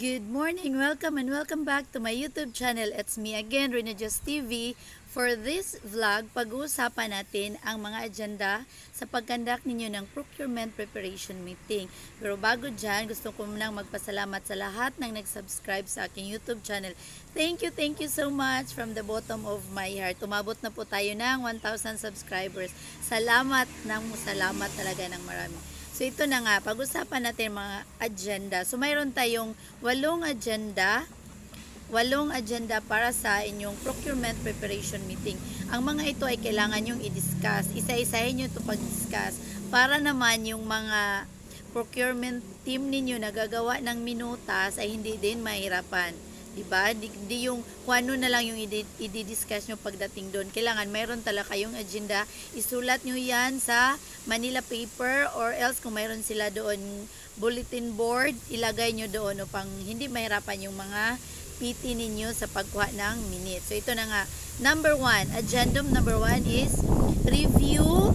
Good morning, welcome and welcome back to my YouTube channel. It's me again, Rina Just TV. For this vlog, pag-uusapan natin ang mga agenda sa pagkandak ninyo ng procurement preparation meeting. Pero bago dyan, gusto ko munang magpasalamat sa lahat ng nag-subscribe sa aking YouTube channel. Thank you, thank you so much from the bottom of my heart. Tumabot na po tayo ng 1,000 subscribers. Salamat ng salamat talaga ng marami. So ito na nga, pag-usapan natin mga agenda. So mayroon tayong walong agenda, walong agenda para sa inyong procurement preparation meeting. Ang mga ito ay kailangan yung i-discuss. Isa-isahin nyo ito pag-discuss para naman yung mga procurement team ninyo na gagawa ng minutas ay hindi din mahirapan. Diba? Di, di yung kung ano na lang yung i-discuss nyo pagdating doon. Kailangan mayroon talaga kayong agenda. Isulat nyo yan sa Manila paper or else kung mayroon sila doon bulletin board, ilagay nyo doon upang hindi mahirapan yung mga PT ninyo sa pagkuha ng minutes. So ito na nga. Number one, agendum number one is review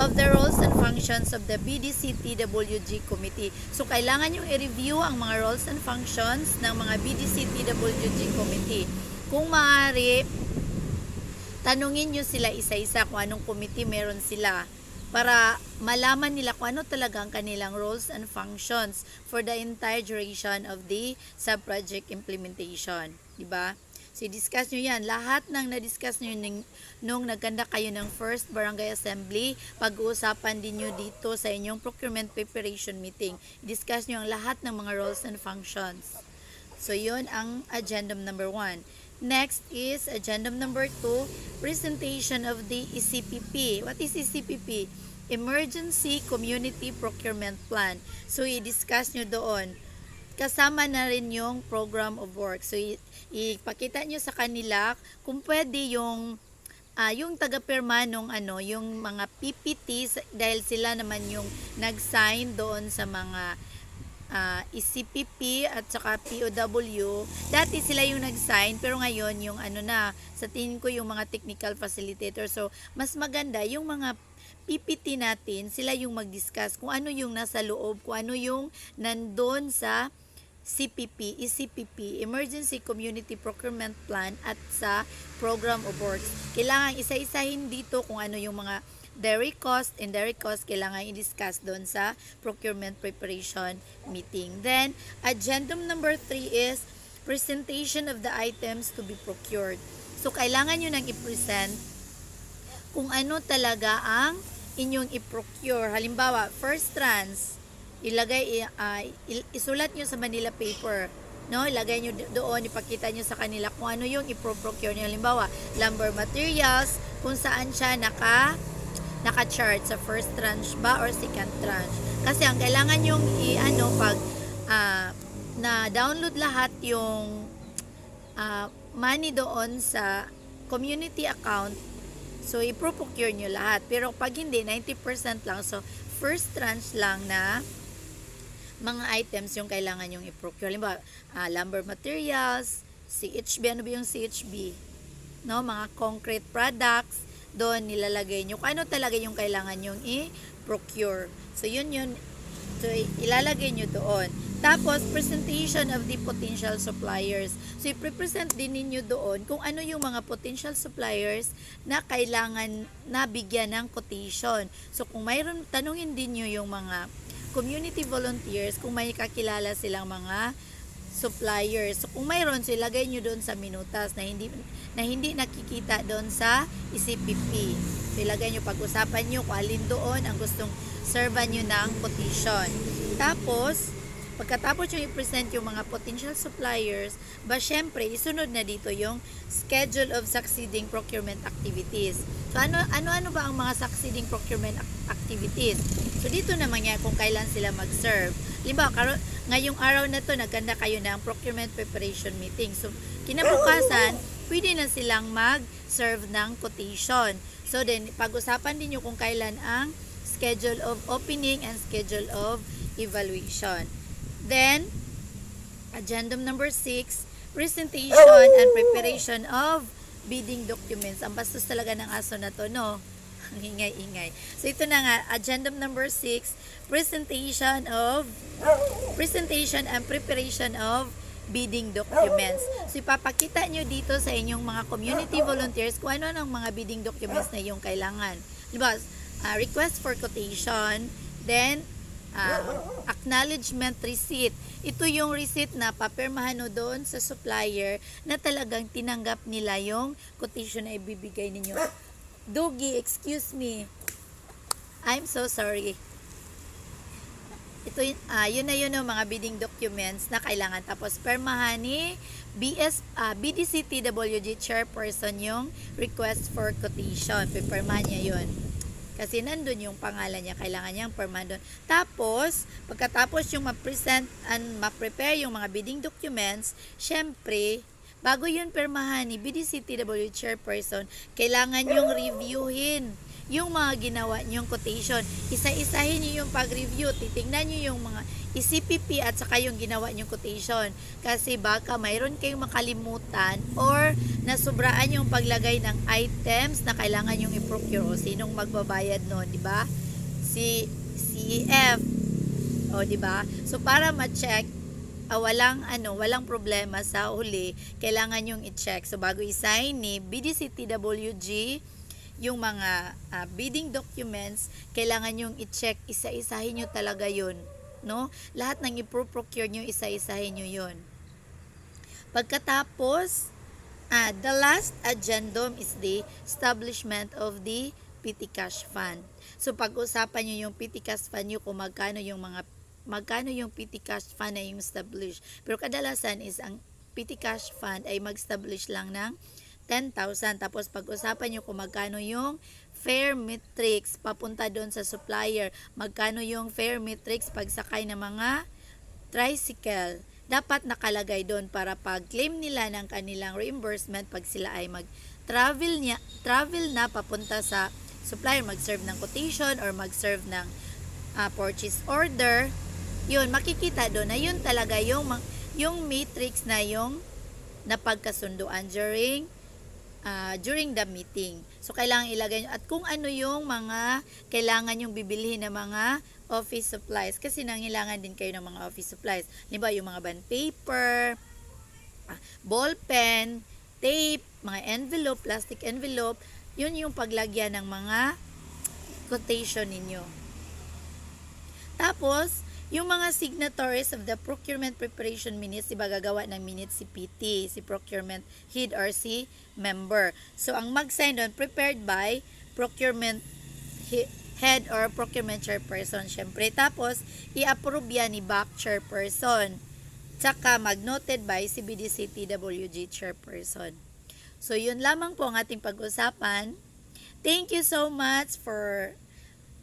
of the roles and functions of the BDC-TWG committee. So, kailangan yung i-review ang mga roles and functions ng mga BDC-TWG committee. Kung maaari, tanungin nyo sila isa-isa kung anong committee meron sila para malaman nila kung ano talaga ang kanilang roles and functions for the entire duration of the sub-project implementation. Diba? So, discuss nyo yan. Lahat ng na-discuss nyo nung, nung nagkanda kayo ng first barangay assembly, pag-uusapan din nyo dito sa inyong procurement preparation meeting. Discuss nyo ang lahat ng mga roles and functions. So, yun ang agenda number one. Next is agenda number two, presentation of the ECPP. What is ECPP? Emergency Community Procurement Plan. So, i-discuss nyo doon kasama na rin yung program of work. So, ipakita nyo sa kanila kung pwede yung ah, yung taga-pirma nung ano, yung mga PPTs dahil sila naman yung nag-sign doon sa mga ah, ECPP at saka POW. Dati sila yung nag-sign pero ngayon yung ano na, sa tingin ko yung mga technical facilitator. So, mas maganda yung mga PPT natin, sila yung mag-discuss kung ano yung nasa loob, kung ano yung nandun sa CPP, ECPP, Emergency Community Procurement Plan at sa Program of Works. Kailangan isa-isahin dito kung ano yung mga direct cost and direct cost kailangan i-discuss doon sa procurement preparation meeting. Then, agendum number 3 is presentation of the items to be procured. So, kailangan nyo nang i-present kung ano talaga ang inyong i-procure. Halimbawa, first trans, ilagay, uh, isulat nyo sa Manila paper. No, ilagay nyo do- doon, ipakita nyo sa kanila kung ano yung i-procure nyo. Halimbawa, lumber materials, kung saan siya naka naka-chart sa first tranche ba or second tranche. Kasi ang kailangan yung i-ano pag ah, na-download lahat yung ah, money doon sa community account So, i-procure nyo lahat. Pero pag hindi, 90% lang. So, first tranche lang na mga items yung kailangan yung i-procure. Halimbawa, ah, lumber materials, CHB, ano ba yung CHB? No, mga concrete products, doon nilalagay nyo. Kung ano talaga yung kailangan yung i-procure. So, yun yun. So, ilalagay nyo doon. Tapos, presentation of the potential suppliers. So, i-present din ninyo doon kung ano yung mga potential suppliers na kailangan nabigyan ng quotation. So, kung mayroon, tanungin din nyo yung mga community volunteers kung may kakilala silang mga suppliers. So, kung mayroon, so ilagay nyo doon sa minutas na hindi na hindi nakikita doon sa ECPP. So, ilagay nyo, pag-usapan nyo kung alin doon ang gustong serva nyo ng quotation. Tapos, pagkatapos yung i-present yung mga potential suppliers, ba syempre, isunod na dito yung schedule of succeeding procurement activities. So, ano, ano-ano ba ang mga succeeding procurement ac- activities? So, dito naman yan kung kailan sila mag-serve. Limbawa, karo, ngayong araw na to, naganda kayo ng procurement preparation meeting. So, kinabukasan, pwede na silang mag-serve ng quotation. So, then, pag-usapan din nyo kung kailan ang schedule of opening and schedule of evaluation. Then, agendum number 6, presentation and preparation of bidding documents. Ang bastos talaga ng aso na to, no? Ang ingay-ingay. So ito na nga, agenda number 6, presentation of presentation and preparation of bidding documents. So ipapakita nyo dito sa inyong mga community volunteers kung ano ang mga bidding documents na yung kailangan. Diba? Ah, request for quotation, then ah, acknowledgement receipt. Ito yung receipt na papirmahan no doon sa supplier na talagang tinanggap nila yung quotation na ibibigay ninyo. Dugi, excuse me. I'm so sorry. Ito ah, yun na yun yung mga bidding documents na kailangan. Tapos permahan ni BS, ah, BDC TWG chairperson yung request for quotation. Pipirmahan niya yun. Kasi nandun yung pangalan niya, kailangan niyang permahan doon. Tapos, pagkatapos yung ma-present and ma-prepare yung mga bidding documents, syempre, bago yun permahan ni BDC TW chairperson, kailangan yung reviewin yung mga ginawa niyong quotation. Isa-isahin niyo yung pag-review. Titingnan niyo yung mga ICPP at saka yung ginawa niyong quotation. Kasi baka mayroon kayong makalimutan or nasubraan yung paglagay ng items na kailangan yung i-procure o sinong magbabayad noon, di ba? Si CEF. O, di ba? So, para ma-check, ah, walang ano, walang problema sa huli, kailangan yung i-check. So bago i-sign ni BDC TWG yung mga ah, bidding documents, kailangan yung i-check, isa-isahin nyo talaga yun. No? Lahat ng i-procure nyo, isa-isahin nyo yun. Pagkatapos, ah, the last addendum is the establishment of the PT Cash Fund. So pag-usapan nyo yung PT Cash Fund nyo kung magkano yung mga magkano yung PT Cash Fund na yung establish. Pero kadalasan is ang PT Cash Fund ay mag-establish lang ng 10,000. Tapos pag-usapan nyo kung magkano yung fair metrics papunta doon sa supplier. Magkano yung fair metrics pagsakay ng mga tricycle. Dapat nakalagay doon para pag-claim nila ng kanilang reimbursement pag sila ay mag-travel niya, travel na papunta sa supplier, mag-serve ng quotation or mag-serve ng ah, purchase order, yun, makikita doon na yun talaga yung, yung matrix na yung napagkasunduan during ah, during the meeting. So, kailangan ilagay nyo. At kung ano yung mga kailangan yung bibilihin ng mga office supplies. Kasi nangailangan din kayo ng mga office supplies. Di ba, yung mga bond paper, ah, ball pen, tape, mga envelope, plastic envelope, yun yung paglagyan ng mga quotation ninyo. Tapos, yung mga signatories of the procurement preparation minutes, iba gagawa ng minutes si PT, si procurement head or si member. So, ang mag-sign doon, prepared by procurement he- head or procurement chairperson, syempre. Tapos, i-approve yan ni back chairperson. Tsaka, mag-noted by si BDC TWG chairperson. So, yun lamang po ang ating pag-usapan. Thank you so much for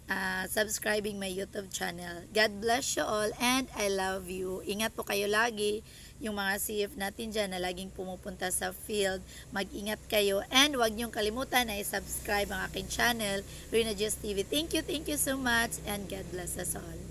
uh, subscribing my YouTube channel. God bless you all and I love you. Ingat po kayo lagi. Yung mga CF natin dyan na laging pumupunta sa field, mag-ingat kayo. And huwag niyong kalimutan na i-subscribe ang aking channel, Rina Just TV. Thank you, thank you so much and God bless us all.